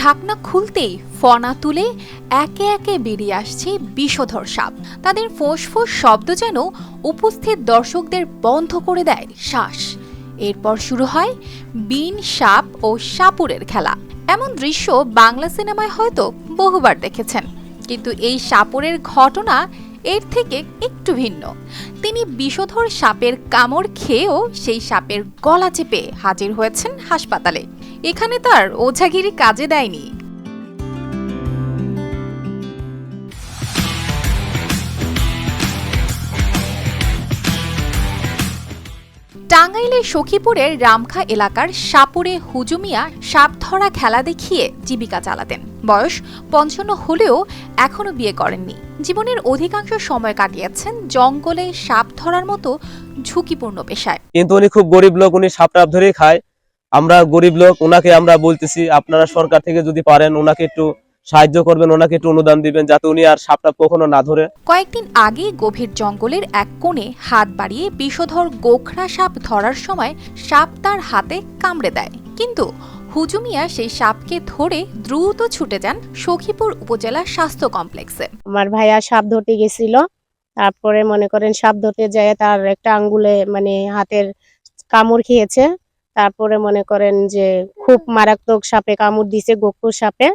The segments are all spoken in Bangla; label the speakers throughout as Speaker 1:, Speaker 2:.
Speaker 1: ঢাকনা খুলতেই ফনা তুলে একে একে বেরিয়ে আসছে বিষধর সাপ। তাদের ফোঁস ফোঁস শব্দ যেন উপস্থিত দর্শকদের বন্ধ করে দেয় শ্বাস। এরপর শুরু হয় বিন, সাপ ও সাপুরের খেলা। এমন দৃশ্য বাংলা সিনেমায় হয়তো বহুবার দেখেছেন। কিন্তু এই সাপুরের ঘটনা এর থেকে একটু ভিন্ন। তিনি বিষধর সাপের কামড় খেয়েও সেই সাপের গলা চেপে হাজির হয়েছেন হাসপাতালে। এখানে তার ওঝাগিরি কাজে দেয়নি। টাঙ্গাইলের সখীপুরের রামখা এলাকার সাপুরে হুজুমিয়া সাপ ধরা খেলা দেখিয়ে জীবিকা চালাতেন। বয়স পঞ্চান্ন হলেও এখনও বিয়ে করেননি। জীবনের অধিকাংশ সময় কাটিয়েছেন জঙ্গলে সাপ ধরার মতো ঝুঁকিপূর্ণ পেশায়।
Speaker 2: কিন্তু উনি খুব গরিব লোক, উনি সাপ টাপ ধরেই খায়। আমরা গরিব লোক ওনাকে আমরা বলতেছি আপনারা সরকার থেকে যদি পারেন ওনাকে একটু সাহায্য করবেন ওনাকে একটু অনুদান দিবেন যাতে উনি আর সাপ টাপ কখনো না ধরে।
Speaker 1: কয়েকদিন আগে গভীর জঙ্গলের এক কোণে হাত বাড়িয়ে বিষধর গোখরা সাপ ধরার সময় সাপ তার হাতে কামড়ে দেয়। কিন্তু হুজুমিয়া সেই সাপকে ধরে দ্রুত ছুটে যান সখীপুর উপজেলা স্বাস্থ্য কমপ্লেক্সে।
Speaker 3: আমার ভাইয়া সাপ ধরতে গেছিল। তারপরে মনে করেন সাপ ধরতে যায় তার একটা আঙ্গুলে মানে হাতের কামড় খেয়েছে। তারপরে মনে করেন যে খুব মারাত্মক সাপে কামড় দিছে গোকুর সাপে।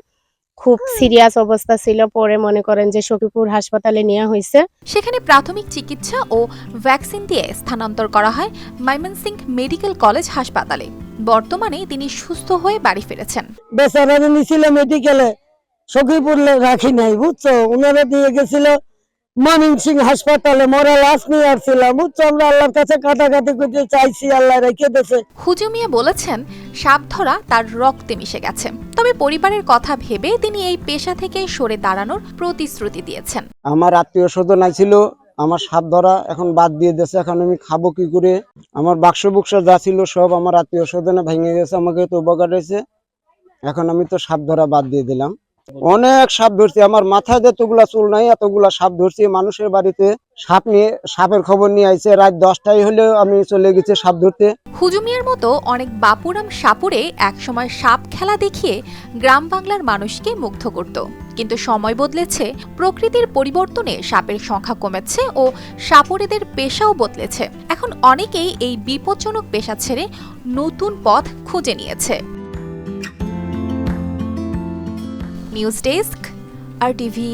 Speaker 3: খুব সিরিয়াস অবস্থা ছিল পরে মনে করেন যে সখীপুর হাসপাতালে নেওয়া হয়েছে।
Speaker 1: সেখানে প্রাথমিক চিকিৎসা ও ভ্যাকসিন দিয়ে স্থানান্তর করা হয় ময়মনসিংহ মেডিকেল কলেজ হাসপাতালে। বর্তমানে তিনি সুস্থ হয়ে বাড়ি ফিরেছেন।
Speaker 4: বেচারা নিছিল মেডিকেলে সখীপুর রাখি নাই বুঝছ? ওনারা দিয়ে গেছিল মমিন সিং হাসপাতালে মরা লাশ নিয়ে আসছিলাম। আমরা আল্লাহর কাছে কাটাকাটি করতে চাইছি আল্লাহ রেখে দেছে
Speaker 1: হুজুমিয়া বলেছেন সাপ ধরা তার রক্তে মিশে গেছে। তবে পরিবারের কথা ভেবে তিনি এই পেশা থেকে সরে দাঁড়ানোর প্রতিশ্রুতি দিয়েছেন।
Speaker 4: আমার আত্মীয় স্বজন ছিল আমার সাপ ধরা এখন বাদ দিয়ে দিয়েছে এখন আমি খাব কি করে? আমার বাক্স বুক্স যা ছিল সব আমার আত্মীয় স্বজনে ভেঙে গেছে আমাকে তো উপকার হয়েছে। এখন আমি তো সাপ ধরা বাদ দিয়ে দিলাম। অনেক সাপ ধরছি। আমার মাথায় যতগুলা চুল নাই, এতগুলা সাপ ধরছি। মানুষের বাড়িতে সাপ নিয়ে, সাপের খবর নিয়ে আইছে। রাত দশটায় হলেও আমি চলে গেছি সাপ ধরতে।
Speaker 1: হুজুমিয়ার মতো অনেক বাপুরাম সাপুরে একসময় সাপ খেলা দেখিয়ে গ্রাম বাংলার মানুষকে মুগ্ধ করত। কিন্তু সময় বদলেছে, প্রকৃতির পরিবর্তনে সাপের সংখ্যা কমেছে ও সাপুরেদের পেশাও বদলেছে। এখন অনেকেই এই বিপজ্জনক পেশা ছেড়ে নতুন পথ খুঁজে নিয়েছে। News desk R TV.